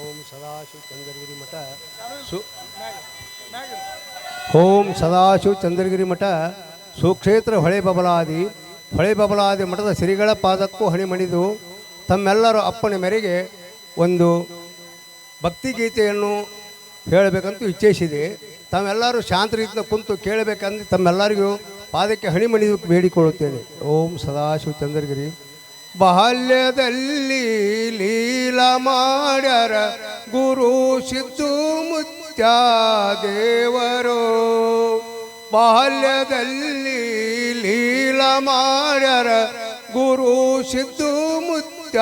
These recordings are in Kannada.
ಓಂ ಸದಾಶಿವ ಚಂದ್ರಗಿರಿ ಮಠ ಸು ಓಂ ಸದಾಶಿವ ಚಂದ್ರಗಿರಿ ಮಠ ಸುಕ್ಷೇತ್ರ ಹೊಳೆ ಬಬಲಾದಿ ಹೊಳೆ ಬಬಲಾದಿ ಮಠದ ಶ್ರೀಗಳ ಪಾದಕ್ಕೂ ಹಣಿಮಣಿದು ತಮ್ಮೆಲ್ಲರ ಅಪ್ಪನ ಮೇರೆಗೆ ಒಂದು ಭಕ್ತಿಗೀತೆಯನ್ನು ಹೇಳಬೇಕಂತ ಇಚ್ಛಿಸಿದೆ. ತಾವೆಲ್ಲರೂ ಶಾಂತ ರೀತಿಯಿಂದ ಕುಂತು ಕೇಳಬೇಕಂದ್ರೆ ತಮ್ಮೆಲ್ಲರಿಗೂ ಪಾದಕ್ಕೆ ಹಣಿಮಣಿದು ಬೇಡಿಕೊಳ್ಳುತ್ತೇನೆ. ಓಂ ಸದಾಶಿವ ಚಂದ್ರಗಿರಿ. ಬಾಲ್ಯದಲ್ಲಿ ಲೀಲ ಮಾಡ್ಯಾರ ಗುರು ಸಿದ್ದು ಮುತ್ಯ ದೇವರು ಬಾಲ್ಯದಲ್ಲಿ ಲೀಲ ಮಾಡ್ಯಾರ ಗುರು ಸಿದ್ದು ಮುತ್ಯ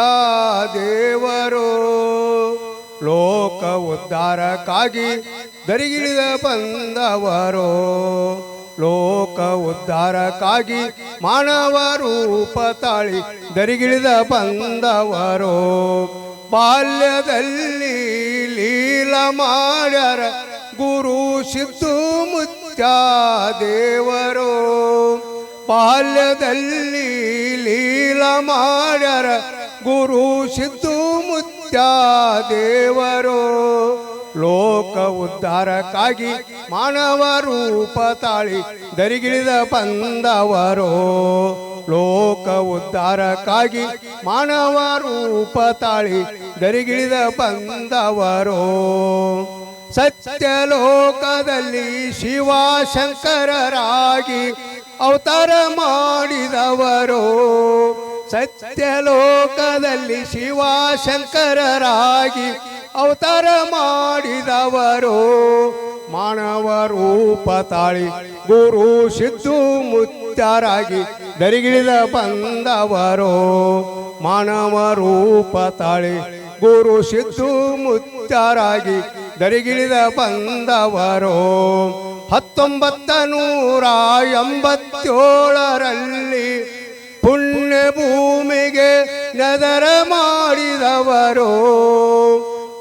ದೇವರು ಲೋಕ ಉದ್ಧಾರಕ್ಕಾಗಿ ದರಿಗಿಳಿದ ಬಂದವರು. ಲೋಕ ಉದ್ಧಾರಕ್ಕಾಗಿ ಮಾನವ ರೂಪ ತಾಳಿ ದರಿಗಿಳಿದ ಬಂದವರು. ಬಾಲ್ಯದಲ್ಲಿ ಲೀಲ ಮಾಡ್ಯಾರ ಗುರು ಸಿದ್ದು ಮುತ್ಯ ದೇವರು. ಬಾಲ್ಯದಲ್ಲಿ ಲೀಲ ಮಾಡ್ಯಾರ ಗುರು ಸಿದ್ದು ಮುತ್ಯ ದೇವರು. ಲೋಕ ಉದ್ಧಾರಕ್ಕಾಗಿ ಮಾನವ ರೂಪ ತಾಳಿ ದರಿಗಿಳಿದ ಬಂದವರು. ಲೋಕ ಉದ್ಧಾರಕ್ಕಾಗಿ ಮಾನವ ರೂಪ ತಾಳಿ ದರಿಗಿಳಿದ ಬಂದವರು. ಸತ್ಯಲೋಕದಲ್ಲಿ ಶಿವ ಶಂಕರರಾಗಿ ಅವತಾರ ಮಾಡಿದವರು. ಸತ್ಯಲೋಕದಲ್ಲಿ ಶಿವ ಶಂಕರರಾಗಿ ಅವತಾರ ಮಾಡಿದವರು. ಮಾನವ ರೂಪ ತಾಳಿ ಗುರು ಸಿದ್ದು ಮುತ್ಯರಾಗಿ ದರಿಗಿಳಿದ ಬಂದವರು. ಮಾನವ ರೂಪ ತಾಳಿ ಗುರು ಸಿದ್ದು ಮುತ್ಯರಾಗಿ ದರಿಗಿಳಿದ ಬಂದವರು. ಹತ್ತೊಂಬತ್ತ ನೂರ ಎಂಬತ್ತೇಳರಲ್ಲಿ ಭೂಮಿಗೆ ನದರ ಮಾಡಿದವರು.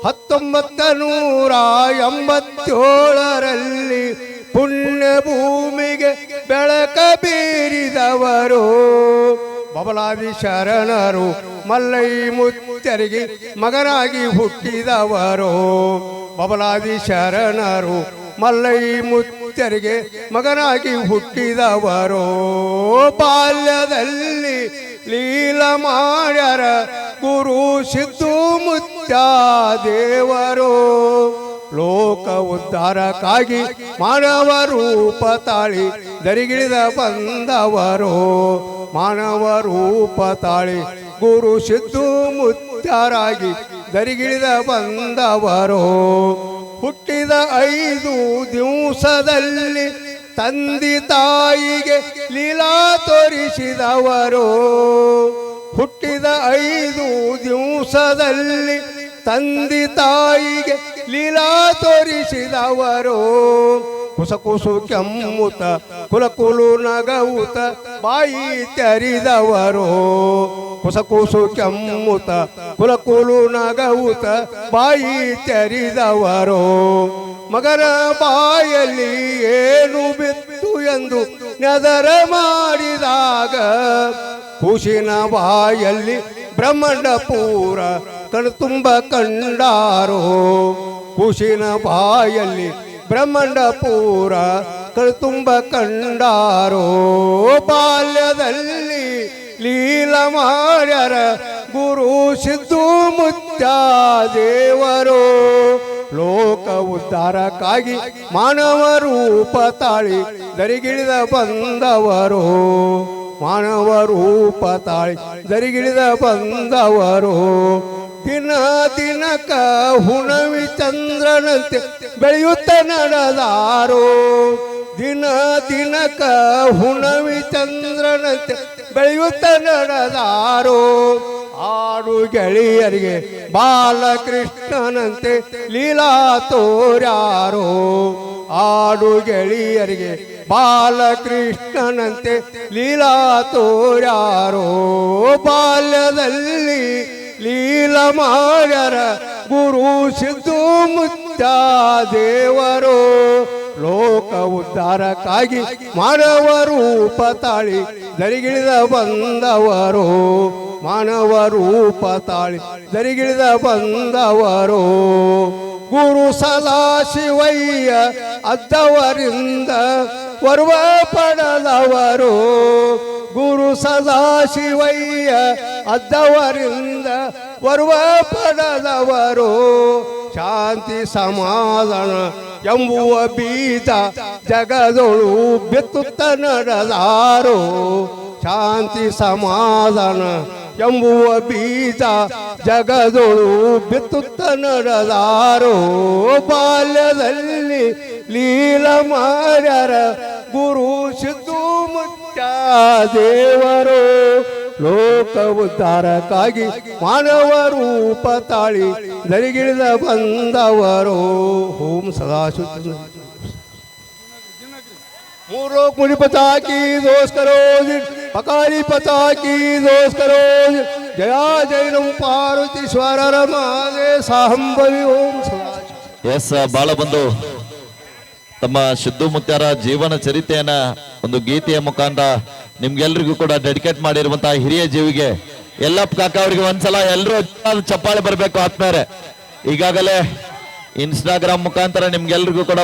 ಹತ್ತೊಂಬತ್ತ ನೂರ ಎಂಬತ್ತೇಳರಲ್ಲಿ ಪುಣ್ಯ ಭೂಮಿಗೆ ಬೆಳಕ ಬೀರಿದವರು. ಬಬಲಾದಿ ಶರಣರು ಮಲ್ಲೈ ಮುತ್ತರಿಗೆ ಮಗನಾಗಿ ಹುಟ್ಟಿದವರು. ಬಬಲಾದಿ ಶರಣರು ಮಲ್ಲೈ ಮುತ್ತರಿಗೆ ಮಗನಾಗಿ ಹುಟ್ಟಿದವರು. ಬಾಲ್ಯದಲ್ಲಿ ಲೀಲ ಮಾಡ್ಯಾರ. ಗುರು ಸಿದ್ದು ಮುತ್ಯ ದೇವರು. ಲೋಕ ಉದ್ಧಾರಕ್ಕಾಗಿ ಮಾನವ ರೂಪ ತಾಳಿ ದರಿಗಿಳಿದ ಬಂದವರು. ಮಾನವ ರೂಪ ತಾಳಿ ಗುರು ಸಿದ್ದು ಮುತ್ಯರಾಗಿ ದರಿಗಿಳಿದ ಬಂದವರು. ಹುಟ್ಟಿದ ಐದು ದಿವಸದಲ್ಲಿ ತಂದೆ ತಾಯಿಗೆ ಲೀಲಾ ತೋರಿಸಿದವರು. ಹುಟ್ಟಿದ ಐದು ದಿವಸದಲ್ಲಿ ತಂದಿ ತಾಯಿಗೆ ಲೀಲಾ ತೋರಿಸಿದವರು. ಕುಸಕುಸು ಕೆಮ್ಮುತ, ಕುಲಕುಲು ನಗವುತ ಬಾಯಿ ತೆರಿದವರು. ಕುಸಕುಸು ಕೆಮ್ಮುತ, ಕುಲಕುಲು ನಗವುತ ಬಾಯಿ ತೆರಿದವರು. ಮಗನ ಬಾಯಲ್ಲಿ ಏನು ಬಿತ್ತು ಎಂದು ನೆದರ ಮಾಡಿದಾಗ ಕುಶಿನ ಬಾಯಲ್ಲಿ ಬ್ರಹ್ಮಂಡ ಪೂರ ಕಣ್ತುಂಬ ಕಂಡಾರೋ. ಕುಶಿನ ಬಾಯಲ್ಲಿ ಬ್ರಹ್ಮಂಡ ಪೂರ ಕಣ್ತುಂಬ ಕಂಡಾರೋ. ಬಾಲ್ಯದಲ್ಲಿ ಲೀಲ ಮಾಡ್ಯಾರ ಗುರು ಸಿದ್ದು ಮುತ್ಯ ದೇವರು. ಲೋಕ ಉದ್ಧಾರಕ್ಕಾಗಿ ಮಾನವ ರೂಪ ತಾಳಿ ದರಿಗಿಳಿದ ಬಂದವರು. ಮಾನವ ರೂಪ ತಾಳಿ ದರಿಗಿಳಿದ ಬಂದವರು. ದಿನ ದಿನಕ ಹುಣವಿ ಚಂದ್ರನಂತೆ ಬೆಳೆಯುತ್ತ ನಡೆದಾರೋ. ದಿನ ದಿನಕ ಹುಣವಿ ಚಂದ್ರನ ಬೆಳೆಯುತ್ತ ನಡೆದಾರೋ ಆಡು ಗೆಳೆಯರಿಗೆ ಬಾಲಕೃಷ್ಣನಂತೆ ಲೀಲಾ ತೋರ್ಯಾರೋ. ಆಡು ಗೆಳೆಯರಿಗೆ ಬಾಲಕೃಷ್ಣನಂತೆ ಲೀಲಾ ತೋರ್ಯಾರೋ. ಬಾಲ್ಯದಲ್ಲಿ ಲೀಲ ಮಾಡ್ಯಾರ ಗುರು ಸಿದ್ದು ಮುತ್ತ ದೇವರು. ಲೋಕ ಉದ್ಧಾರಕ್ಕಾಗಿ ಮಾನವ ರೂಪ ತಾಳಿ ದರಿಗಿಳಿದ ಬಂದವರು. ಮಾನವ ರೂಪ ತಾಳಿ ದರಿಗಿಳಿದ ಬಂದವರು. ಗುರು ಸದಾಶಿವಯ್ಯ ಅದ್ದವರಿಂದ ವರ್ವ ಪಡೆದವರು. ಸದಾಶಿವಯ್ಯ ಅದ್ದವರಿಂದ ವರ್ವ ಪಡೆದವರು ಶಾಂತಿ ಸಮಾಧಾನ ಎಂಬುವ ಬೀಜ ಜಗದೊಳು ಬಿತ್ತುತ್ತ ನಡೆದಾರೋ ಶಾಂತಿ ಸಮಾಧಾನ ಎಂಬುವ ಬೀಜ ಜಗದೊಳು ಬಿತ್ತುತ್ತ ನಡೆದಾರೋ ಬಾಲ್ಯದಲ್ಲಿ ಲೀಲ ಮಾರ್ಯರ ಗುರು ಸಿದ್ದು ದೇವರು ಲೋಕ ಉದ್ಧಾರಕ್ಕಾಗಿ ಮಾನವ ರೂಪ ತಾಳಿ ದರಿಗಿಳಿದ ಬಂದವರು. ಓಂ ಸದಾಶು ಮೂರು ಮುನಿ ಪತಾಕಿ ದೋಸ್ಕರೋ ದೋಸ್ ಕರೋ ಪಕಾರಿ ಪತಾಕಿ ದೋಸ್ಕರೋ ದೋಸ್ ಕರೋ ಜಯಾ ಜೈನಂ ಪಾರ್ವತೀಶ್ವರರ ಮಾದೆ ಸಾಂಬವಿ ಓಂ ಎಸ್ ಎಸ್ ಬಾಳಬಂಧು ತಮ್ಮ ಸಿದ್ದು ಮುತ್ಯಾರ ಜೀವನ ಚರಿತೆಯನ್ನ ಒಂದು ಗೀತೆಯ ಮುಖಾಂತರ ನಿಮ್ಗೆಲ್ರಿಗೂ ಕೂಡ ಡೆಡಿಕೇಟ್ ಮಾಡಿರುವಂತಹ ಹಿರಿಯ ಜೀವಿಗೆ ಎಲ್ಲಪ್ಪ ಕಾಕ ಅವರಿಗೆ ಒಂದ್ಸಲ ಎಲ್ಲರೂ ಚಪ್ಪಾಳೆ ಬರಬೇಕು ಆತ್ಮೇರೆ. ಈಗಾಗಲೇ ಇನ್ಸ್ಟಾಗ್ರಾಮ್ ಮುಖಾಂತರ ನಿಮ್ಗೆಲ್ರಿಗೂ ಕೂಡ